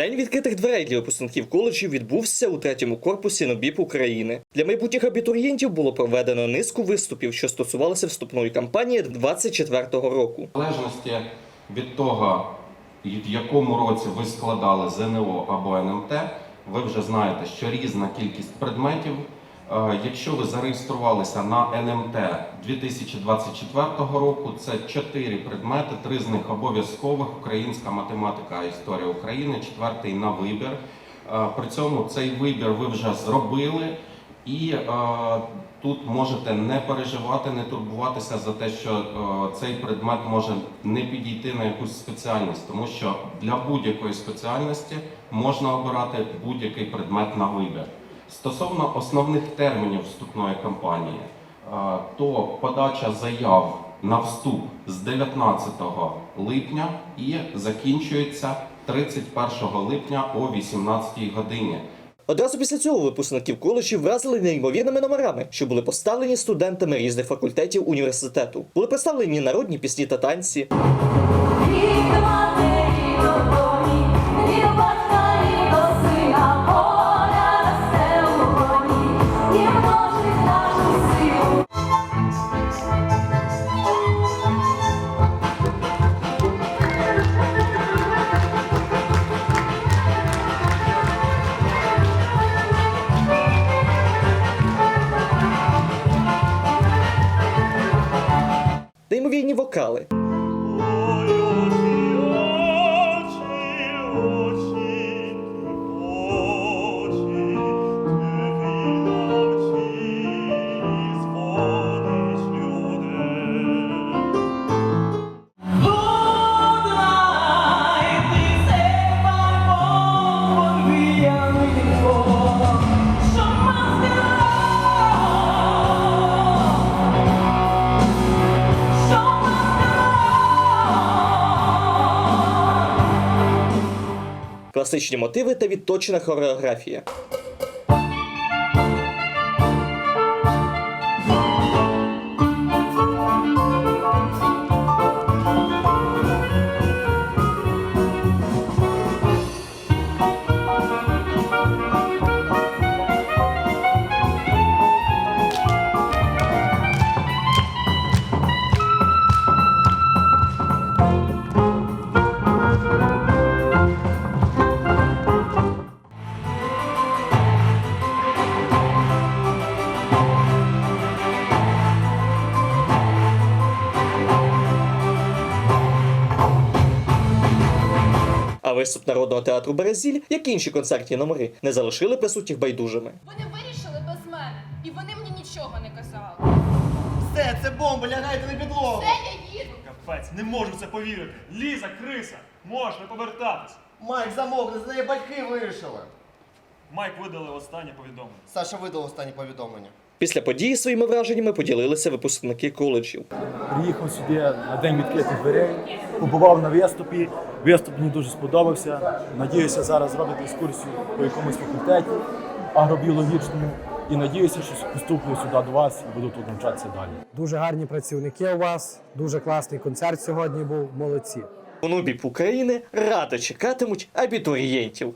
День відкритих дверей для випускників коледжів відбувся у третьому корпусі НОБІП України. Для майбутніх абітурієнтів було проведено низку виступів, що стосувалися вступної кампанії 24-го року. В залежності від того, в якому році ви складали ЗНО або НМТ, ви вже знаєте, що різна кількість предметів. Е, Якщо ви зареєструвалися на НМТ 2024 року, це 4 предмети, три з них обов'язкових: українська математика, історія України, четвертий на вибір. Е, При цьому цей вибір ви вже зробили, і е, тут можете не переживати, не турбуватися за те, що цей предмет може не підійти на якусь спеціальність, тому що для будь-якої спеціальності можна обирати будь-який предмет на вибір. Стосовно основних термінів вступної кампанії, е, то подача заяв на вступ з 19 липня і закінчується 31 липня о 18 годині. Одразу після цього випускників коледжів вразили неймовірними номерами, що були поставлені студентами різних факультетів університету. Були представлені народні пісні та танці, Lord. Класичні мотиви та відточена хореографія. Виступ народного театру Березіль, як і інші концертні номери, не залишили присутніх байдужими. Вони вирішили без мене, і вони мені нічого не казали. Все, це бомба, лягайте на підлогу. Де я їду? Капець, не можу в це повірити. Ліза, криса, можна повертатись. Майк замовкни, з неї батьки вирішили. Майк видали останнє повідомлення. Саша видав останні повідомлення. Після події своїми враженнями поділилися випускники коледжів. Приїхав сюди на день відкритих дверей, побував на виступі. Виступ мені дуже сподобався. Надіюся зараз зробити екскурсію по якомусь факультеті агробіологічному. І надіюся, що поступлю сюди до вас і буду тут навчатися далі. Дуже гарні працівники у вас, дуже класний концерт сьогодні був. Молодці. У НУБІП України радо чекатимуть абітурієнтів.